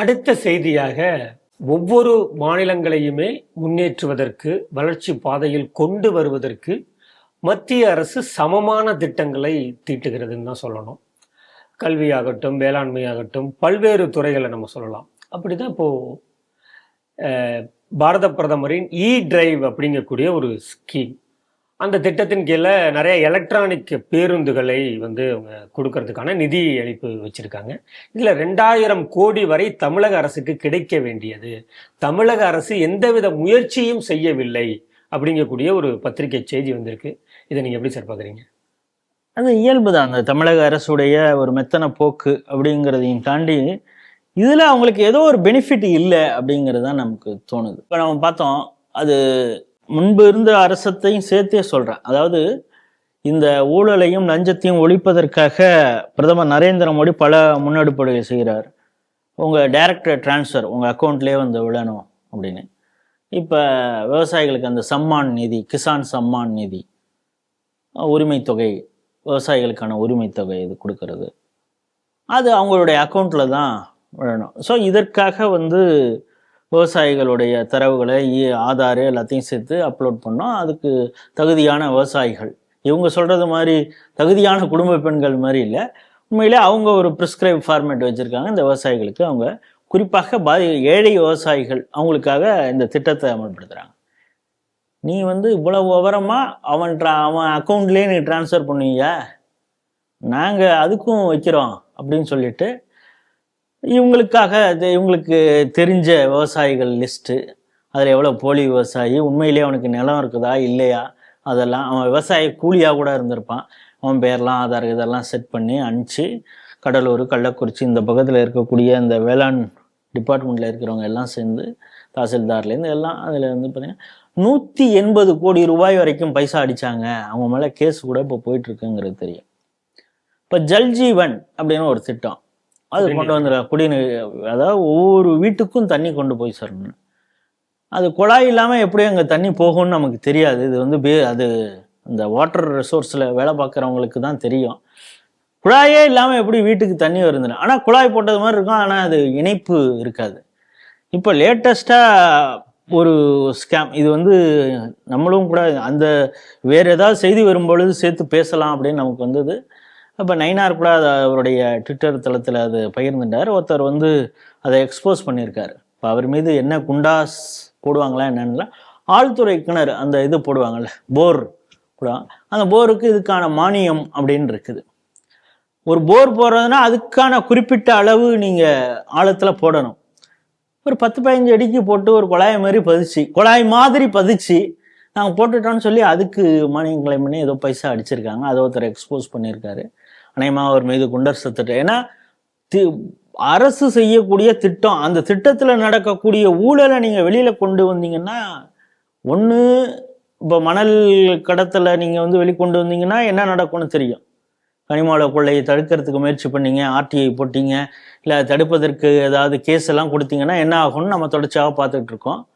அடுத்த செய்தியாக ஒவ்வொரு மாநிலங்களையுமே முன்னேற்றுவதற்கு வளர்ச்சி பாதையில் கொண்டு வருவதற்கு மத்திய அரசு சமமான திட்டங்களை தீட்டுகிறதுன்னு தான் சொல்லணும். கல்வியாகட்டும் வேளாண்மையாகட்டும் பல்வேறு துறைகளை நம்ம சொல்லலாம். அப்படி தான் இப்போது பாரத பிரதமரின் இ டிரைவ் அப்படிங்கக்கூடிய ஒரு ஸ்கீம் அந்த திட்டத்தின் கீழே நிறைய எலக்ட்ரானிக் பேருந்துகளை வந்து அவங்க கொடுக்கறதுக்கான நிதி அளிப்பு வச்சிருக்காங்க. இதில் ரெண்டாயிரம் கோடி வரை தமிழக அரசுக்கு கிடைக்க வேண்டியது. தமிழக அரசு எந்தவித முயற்சியும் செய்யவில்லை அப்படிங்கக்கூடிய ஒரு பத்திரிகை செய்தி வந்திருக்கு. இதை நீங்கள் எப்படி சார் பார்க்குறீங்க அது இயல்பு தான் அந்த தமிழக அரசுடைய ஒரு மெத்தன போக்கு அப்படிங்கிறதையும் தாண்டி இதில் அவங்களுக்கு ஏதோ ஒரு பெனிஃபிட் இல்லை அப்படிங்கிறது தான் நமக்கு தோணுது. இப்போ நம்ம பார்த்தோம் அது முன்பு இருந்த அரசத்தையும் சேர்த்தே சொல்கிறேன் அதாவது இந்த ஊழலையும் லஞ்சத்தையும் ஒழிப்பதற்காக பிரதமர் நரேந்திர மோடி பல முன்னெடுப்புகளை செய்கிறார். உங்கள் டைரக்டர் டிரான்ஸ்ஃபர் உங்கள் அக்கௌண்ட்லேயே வந்து விழணும் அப்படின்னு. இப்போ விவசாயிகளுக்கு அந்த சம்மான் நிதி கிசான் சம்மான் நிதி உரிமை தொகை விவசாயிகளுக்கான உரிமை தொகை இது கொடுக்கறது. அது அவங்களுடைய அக்கௌண்ட்டில் தான் விழணும். ஸோ இதற்காக வந்து விவசாயிகளுடைய தரவுகளை இ- ஆதார் எல்லாத்தையும் சேர்த்து அப்லோட் பண்ணோம் அதுக்கு தகுதியான விவசாயிகள். இவங்க சொல்கிறது மாதிரி தகுதியான குடும்ப பெண்கள் மாதிரி இல்லை. உண்மையிலே அவங்க ஒரு ப்ரிஸ்கிரைப் ஃபார்மேட் வச்சுருக்காங்க. இந்த விவசாயிகளுக்கு அவங்க குறிப்பாக பாதி ஏழை விவசாயிகள் அவங்களுக்காக இந்த திட்டத்தை அமல்படுத்துகிறாங்க நீ வந்து இவ்வளவு விவரமாக அவன் ட்ரா அவன் அக்கௌண்ட்லேயே நீ ட்ரான்ஸ்ஃபர் பண்ணுவீங்க நாங்கள் அதுக்கும் வைக்கிறோம் அப்படின்னு சொல்லிட்டு இவங்களுக்காக இது இவங்களுக்கு தெரிஞ்ச விவசாயிகள் லிஸ்ட்டு அதில் எவ்வளோ போலி விவசாயி உண்மையிலேயே அவனுக்கு நிலம் இருக்குதா இல்லையா? அதெல்லாம் அவன் விவசாய கூலியாக கூட இருந்திருப்பான். அவன் பேர்லாம் ஆதார் இதெல்லாம் செட் பண்ணி அனுப்பிச்சு கடலூர் கள்ளக்குறிச்சி இந்த பக்கத்தில் இருக்கக்கூடிய இந்த வேளாண் டிபார்ட்மெண்ட்டில் இருக்கிறவங்க எல்லாம் சேர்ந்து தாசில்தார்லேருந்து எல்லாம் அதில் வந்து பார்த்தீங்கன்னா நூற்றி எண்பது கோடி ரூபாய் வரைக்கும் பைசா அடிச்சாங்க. அவங்க மேலே கேஸ் கூட இப்போ போயிட்டுருக்குங்கிறது தெரியும். இப்போ ஜல்ஜீவன் அப்படின்னு ஒரு திட்டம். அது கொண்டு வந்துடுற குடிநீர் அதாவது ஒவ்வொரு வீட்டுக்கும் தண்ணி கொண்டு போய் சேரணும். அது குழாய் இல்லாமல் எப்படி அங்கே தண்ணி போகும்னு நமக்கு தெரியாது. இது வந்து பே அது இந்த வாட்டர் ரிசோர்ஸில் வேலை பார்க்குறவங்களுக்கு தான் தெரியும். குழாயே இல்லாமல் எப்படி வீட்டுக்கு தண்ணி வருதுன்னு. ஆனால் குழாய் போட்டது மாதிரி இருக்கும் ஆனால் அது இணைப்பு இருக்காது. இப்போ லேட்டஸ்ட்டாக ஒரு ஸ்கேம் இது வந்து நம்மளும் கூட அந்த வேறு ஏதாவது செய்தி வரும்பொழுது சேர்த்து பேசலாம் அப்படின்னு நமக்கு வந்தது. அப்போ நைனார் கூட அதை அவருடைய ட்விட்டர் தளத்தில் அது பகிர்ந்துட்டார். ஒருத்தர் வந்து அதை எக்ஸ்போஸ் பண்ணியிருக்காரு. இப்போ அவர் மீது என்ன குண்டாஸ் போடுவாங்களா என்னன்னா ஆழ்துறை கிணறு அந்த இது போடுவாங்கள்ல போர் கூட. அந்த போருக்கு இதுக்கான மானியம் அப்படின்னு இருக்குது. ஒரு போர் போடுறதுனா அதுக்கான குறிப்பிட்ட அளவு நீங்கள் ஆழத்தில் போடணும். ஒரு பத்து பதினஞ்சு அடிக்கு போட்டு ஒரு குழாய் மாதிரி பதிச்சு குழாய் மாதிரி பதிச்சு நாங்கள் போட்டுட்டோம்னு சொல்லி அதுக்கு மானியம் கிளைம் பண்ணி ஏதோ பைசா அடிச்சிருக்காங்க. அதை ஒருத்தர் எக்ஸ்போஸ் பண்ணியிருக்காரு. அநேகமாக அவர் மீது குண்டர் சத்துட்டு. ஏன்னா தி- அரசு செய்யக்கூடிய திட்டம் அந்த திட்டத்தில் நடக்கக்கூடிய ஊழலை நீங்கள் வெளியில் கொண்டு வந்தீங்கன்னா ஒன்று இப்போ மணல் கடத்தில் நீங்கள் வந்து வெளிக்கொண்டு வந்தீங்கன்னா என்ன நடக்கும்னு தெரியும். கனிமாவள கொள்ளையை தடுக்கிறதுக்கு முயற்சி பண்ணீங்க ஆர்டிஐ போட்டீங்க இல்லை தடுப்பதற்கு ஏதாவது கேஸ் எல்லாம் கொடுத்தீங்கன்னா என்ன ஆகும்னு நம்ம தொடர்ச்சியாக பார்த்துட்டு இருக்கோம்.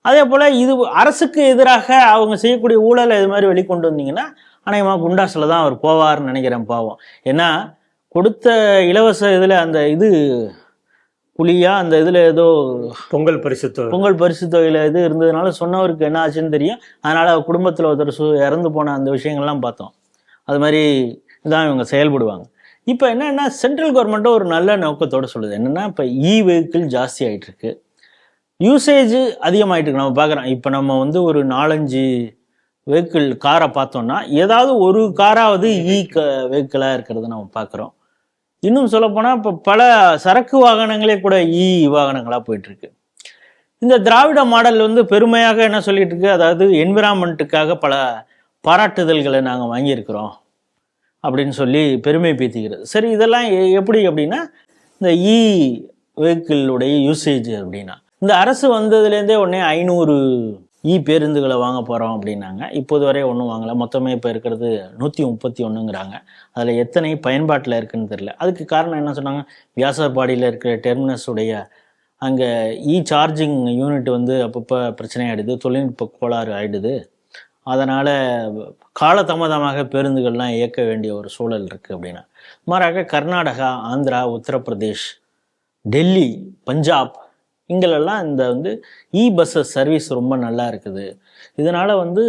அதே போல் இது அரசுக்கு எதிராக அவங்க செய்யக்கூடிய ஊழலை இது மாதிரி வெளிக்கொண்டு வந்தீங்கன்னா அநேகமாக குண்டாஸில் தான் அவர் போவார்னு நினைக்கிறேன் பாவம். ஏன்னா கொடுத்த இலவச இதில் அந்த இது புலியா அந்த இதில் ஏதோ பொங்கல் பரிசு தொகை. பொங்கல் பரிசு தொகையில் இது இருந்ததுனால சொன்னவருக்கு என்ன ஆச்சுன்னு தெரியும். அதனால் குடும்பத்தில் ஒருத்தர் சு இறந்து போன அந்த விஷயங்கள்லாம் பார்த்தோம். அது மாதிரி தான் இவங்க செயல்படுவாங்க. இப்போ என்னன்னா சென்ட்ரல் கவர்மெண்ட்டும் ஒரு நல்ல நோக்கத்தோடு சொல்லுது. என்னென்னா இப்போ இ வெஹிக்கிள் ஜாஸ்தி ஆயிட்டு இருக்கு யூசேஜ் அதிகமாயிட்டு இருக்கு நம்ம பார்க்குறோம் இப்போ நம்ம வந்து ஒரு நாலஞ்சு வெஹிக்கிள் காரை பார்த்தோம்னா ஏதாவது ஒரு காராவது இ க வெஹிக்கிளாக இருக்கிறத நம்ம பார்க்குறோம். இன்னும் சொல்லப்போனால் இப்போ பல சரக்கு வாகனங்களே கூட e இ வாகனங்களாக போயிட்டுருக்கு. இந்த திராவிட மாடல் வந்து பெருமையாக என்ன சொல்லிட்டு இருக்கு அதாவது என்விரான்மெண்ட்டுக்காக பல பாராட்டுதல்களை நாங்கள் வாங்கியிருக்கிறோம் அப்படின்னு சொல்லி பெருமை பீத்திக்கிறது. சரி இதெல்லாம் எ- எப்படி அப்படின்னா இந்த இ வெஹிக்கிளுடைய யூசேஜ் அப்படின்னா இந்த அரசு வந்ததுலேருந்தே உடனே ஐநூறு இ பேருந்துகளை வாங்க போகிறோம் அப்படின்னாங்க. இப்போது வரை ஒன்றும் வாங்கலை. மொத்தமே இப்போ இருக்கிறது நூற்றி முப்பத்தி ஒன்றுங்கிறாங்க அதில் எத்தனை பயன்பாட்டில் இருக்குன்னு தெரியல. அதுக்கு காரணம் என்ன சொன்னாங்க? வியாசபாடியில் இருக்கிற டெர்மினஸ் உடைய அங்கே இ சார்ஜிங் யூனிட் வந்து அப்பப்போ பிரச்சனை ஆகிடுது தொழில்நுட்ப கோளாறு ஆகிடுது அதனால் காலதாமதமாக பேருந்துகள்லாம் இயக்க வேண்டிய ஒரு சூழல் இருக்குது அப்படின்னா. மாறாக கர்நாடகா ஆந்திரா உத்தரப்பிரதேஷ் டெல்லி பஞ்சாப் இங்கெல்லாம் இந்த வந்து இ பஸ்ஸஸ் சர்வீஸ் ரொம்ப நல்லா இருக்குது இதனால் வந்து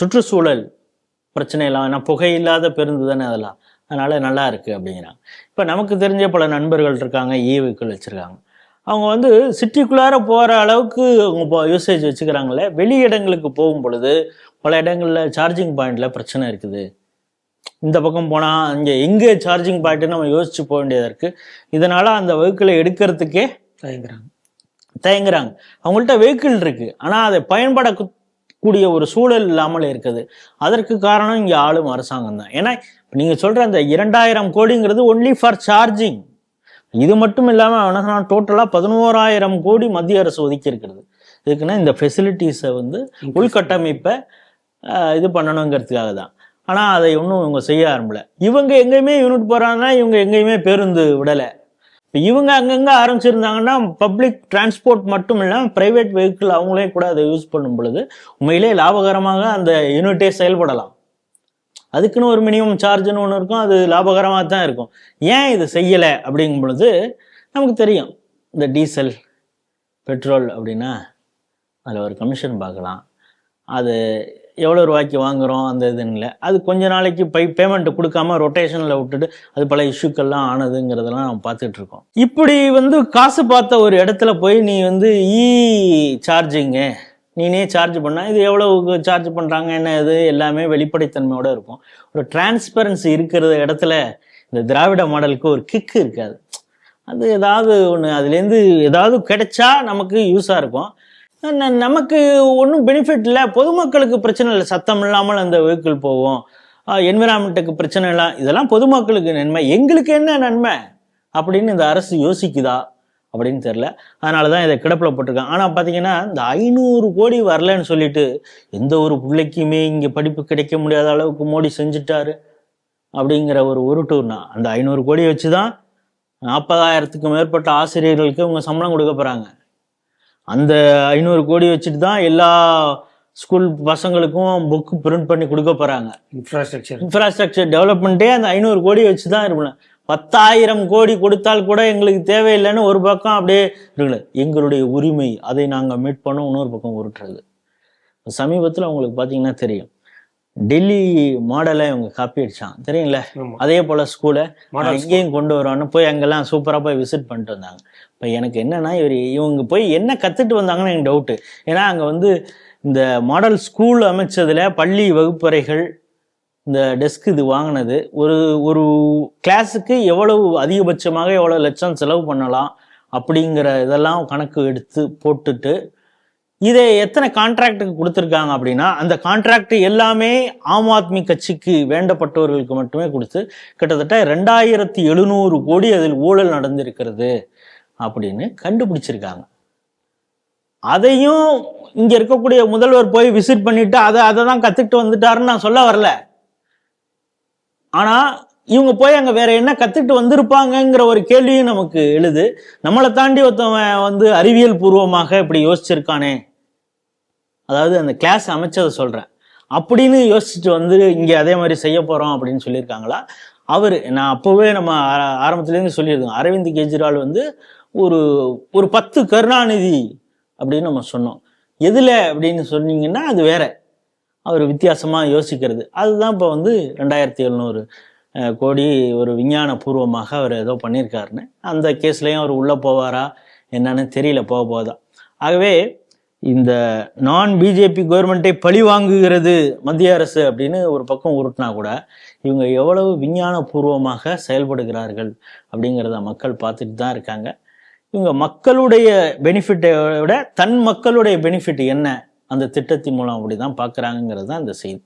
சுற்றுச்சூழல் பிரச்சனையெல்லாம் ஏன்னா புகை இல்லாத பேருந்து தானே அதெல்லாம். அதனால் நல்லா இருக்குது அப்படிங்கிறாங்க. இப்போ நமக்கு தெரிஞ்ச பல நண்பர்கள் இருக்காங்க இ வெஹிக்கிள் வச்சுருக்காங்க. அவங்க வந்து சிட்டிக்குள்ளார போகிற அளவுக்கு அவங்க யூசேஜ் வச்சுக்கிறாங்களே வெளி இடங்களுக்கு போகும் பொழுது பல இடங்களில் சார்ஜிங் பாயிண்டில் பிரச்சனை இருக்குது. இந்த பக்கம் போனால் அங்கே எங்கே சார்ஜிங் பாயிண்ட்னு நம்ம யோசிச்சு போக வேண்டியதாக இருக்குது இதனால் அந்த வெஹிக்கிளை எடுக்கிறதுக்கே தயங்குறாங்க. தயங்குறாங்க. அவங்கள்ட்ட வெஹிக்கிள் இருக்கு. ஆனால் அதை பயன்படக்கூடிய ஒரு சூழல் இல்லாமல் இருக்குது. அதற்கு காரணம் இங்கே ஆளும் அரசாங்கம் தான். ஏன்னா இப்ப நீங்க சொல்ற அந்த இரண்டாயிரம் கோடிங்கிறது ஒன்லி ஃபார் சார்ஜிங் இது மட்டும் இல்லாமல் டோட்டலாக பதினோராயிரம் கோடி மத்திய அரசு ஒதுக்கி இருக்கிறது. இதுக்குன்னா இந்த ஃபெசிலிட்டிஸை வந்து உள்கட்டமைப்பை இது பண்ணணுங்கிறதுக்காக தான். ஆனால் அதை ஒன்றும் இவங்க செய்ய ஆரம்பல இவங்க எங்கேயுமே யூனிட் போகிறாங்கன்னா இவங்க எங்கேயுமே பேருந்து விடலை. இப்போ இவங்க அங்கங்கே ஆரம்பிச்சிருந்தாங்கன்னா பப்ளிக் டிரான்ஸ்போர்ட் மட்டும் இல்லாமல் ப்ரைவேட் வெஹிக்கிள் அவங்களே கூட அதை யூஸ் பண்ணும் பொழுது உண்மையிலே லாபகரமாக அந்த யூனிட்டே செயல்படலாம். அதுக்குன்னு ஒரு மினிமம் சார்ஜ்னு ஒன்று இருக்கும் அது லாபகரமாக தான் இருக்கும். ஏன் இது செய்யலை அப்படிங்கும் பொழுது நமக்கு தெரியும் இந்த டீசல் பெட்ரோல் அப்படின்னா அதில் ஒரு கமிஷன் பார்க்கலாம். அது எவ்வளோ ரூபாய்க்கு வாங்குறோம் அந்த இதுன்னு இல்லை அது கொஞ்ச நாளைக்கு பை பேமெண்ட் கொடுக்காம ரொட்டேஷனில் விட்டுட்டு அது பல இஷ்யூக்கள்லாம் ஆனதுங்கிறதெல்லாம் நம்ம பார்த்துட்ருக்கோம். இப்படி வந்து காசு பார்த்த ஒரு இடத்துல போய் நீ வந்து இ சார்ஜிங்கு நீனே சார்ஜ் பண்ணால் இது எவ்வளோ சார்ஜ் பண்ணுறாங்க என்ன இது எல்லாமே வெளிப்படைத்தன்மையோட இருக்கும். ஒரு டிரான்ஸ்பரன்சி இருக்கிற இடத்துல இந்த திராவிட மாடலுக்கு ஒரு கிக்கு இருக்காது. அது ஏதாவது ஒன்று அதுலேருந்து ஏதாவது கிடைச்சா நமக்கு யூஸாக இருக்கும். நமக்கு ஒன்றும் பெனிஃபிட் இல்லை. பொதுமக்களுக்கு பிரச்சனை இல்லை. சத்தம் இல்லாமல் அந்த வெஹிக்கிள் போவோம் என்விரான்மெண்ட்டுக்கு பிரச்சனை இல்லை. இதெல்லாம் பொதுமக்களுக்கு நன்மை. எங்களுக்கு என்ன நன்மை? அப்படின்னு இந்த அரசு யோசிக்குதா? அப்படின்னு தெரில அதனால தான் இதை கிடப்பில் போட்டிருக்காங்க. ஆனால் பார்த்தீங்கன்னா இந்த ஐநூறு கோடி வரலன்னு சொல்லிட்டு எந்த ஒரு பிள்ளைக்குமே இங்கே படிப்பு கிடைக்க முடியாத அளவுக்கு மோடி செஞ்சுட்டாரு. அப்படிங்கிற ஒரு உருட்டுனா அந்த ஐநூறு கோடியை வச்சு தான் நாற்பதாயிரத்துக்கும் மேற்பட்ட ஆசிரியர்களுக்கு இவங்க சம்பளம் கொடுக்க போகிறாங்க அந்த ஐநூறு கோடி வச்சுட்டு தான் எல்லா ஸ்கூல் பசங்களுக்கும் புக்கு பிரிண்ட் பண்ணி கொடுக்க போகிறாங்க இன்ஃப்ராஸ்ட்ரக்சர் இன்ஃப்ராஸ்ட்ரக்சர் டெவலப்மெண்ட்டே அந்த ஐநூறு கோடி வச்சு தான் இருக்கணும் பத்தாயிரம் கோடி கொடுத்தால் கூட எங்களுக்கு தேவையில்லைன்னு ஒரு பக்கம் அப்படியே இருக்குல்ல எங்களுடைய உரிமை அதை நாங்கள் மீட் பண்ணோம் இன்னொரு பக்கம் உருட்டுறது. சமீபத்தில் உங்களுக்கு பார்த்தீங்கன்னா தெரியும். டெல்லி மாடலை இவங்க காப்பி அடிச்சான். தெரியுங்களா அதே போல் ஸ்கூலை இங்கேயும் கொண்டு வரோன்னு போய் அங்கெல்லாம் சூப்பராக போய் விசிட் பண்ணிட்டு வந்தாங்க. இப்போ எனக்கு என்னன்னா இவர் இவங்க போய் என்ன கற்றுட்டு வந்தாங்கன்னு எனக்கு டவுட்டு ஏன்னா அங்கே வந்து இந்த மாடல் ஸ்கூல் அமைச்சதுல பள்ளி வகுப்பறைகள் இந்த டெஸ்க் இது வாங்கினது. ஒரு ஒரு கிளாஸுக்கு எவ்வளவு அதிகபட்சமாக எவ்வளோ லட்சம் செலவு பண்ணலாம் அப்படிங்கிற இதெல்லாம் கணக்கு எடுத்து போட்டுட்டு இதை எத்தனை கான்ட்ராக்டுக்கு கொடுத்துருக்காங்க அப்படின்னா அந்த கான்ட்ராக்ட் எல்லாமே ஆம் ஆத்மி கட்சிக்கு வேண்டப்பட்டவர்களுக்கு மட்டுமே கொடுத்து கிட்டத்தட்ட ரெண்டாயிரத்தி எழுநூறு கோடி அதில் ஊழல் நடந்திருக்கிறது அப்படின்னு கண்டுபிடிச்சிருக்காங்க. அதையும் இங்கே இருக்கக்கூடிய முதல்வர் போய் விசிட் பண்ணிட்டு அதை அதை தான் கற்றுக்கிட்டு வந்துட்டாருன்னு நான் சொல்ல வரல. ஆனால் இவங்க போய் அங்கே வேற என்ன கற்றுக்கிட்டு வந்திருப்பாங்கங்கிற ஒரு கேள்வியும் நமக்கு எழுது. நம்மளை தாண்டி ஒருத்தவன் வந்து அறிவியல் பூர்வமாக இப்படி யோசிச்சிருக்கானே. அதாவது அந்த கிளாஸ் அமைச்சதை சொல்கிறேன் அப்படின்னு யோசிச்சுட்டு வந்து இங்கே அதே மாதிரி செய்ய போகிறோம் அப்படின்னு சொல்லியிருக்காங்களா? அவர் நான் அப்போவே நம்ம ஆ- ஆரம்பத்துலேருந்து சொல்லியிருக்கோம் அரவிந்த் கெஜ்ரிவால் வந்து ஒரு ஒரு பத்து கருணாநிதி அப்படின்னு நம்ம சொன்னோம். எதில் அப்படின்னு சொன்னீங்கன்னா அது வேற. அவர் வித்தியாசமாக யோசிக்கிறது. அதுதான் இப்போ வந்து ரெண்டாயிரத்தி எழுநூறு கோடி ஒரு விஞ்ஞான பூர்வமாக அவர் ஏதோ பண்ணியிருக்காருன்னு. அந்த கேஸ்லேயும் அவர் உள்ளே போவாரா? என்னன்னு தெரியல போக போதா ஆகவே இந்த நான் பிஜேபி கவர்மெண்ட்டை பழி வாங்குகிறது மத்திய அரசு அப்படின்னு ஒரு பக்கம் உருட்டினா கூட இவங்க எவ்வளவு விஞ்ஞானபூர்வமாக செயல்படுகிறார்கள் அப்படிங்கிறத மக்கள் பார்த்துட்டு தான் இருக்காங்க. இவங்க மக்களுடைய பெனிஃபிட்டை விட தன் மக்களுடைய பெனிஃபிட் என்ன? அந்த திட்டத்தின் மூலம் அப்படி தான் பார்க்குறாங்கிறது தான் இந்த செய்தி.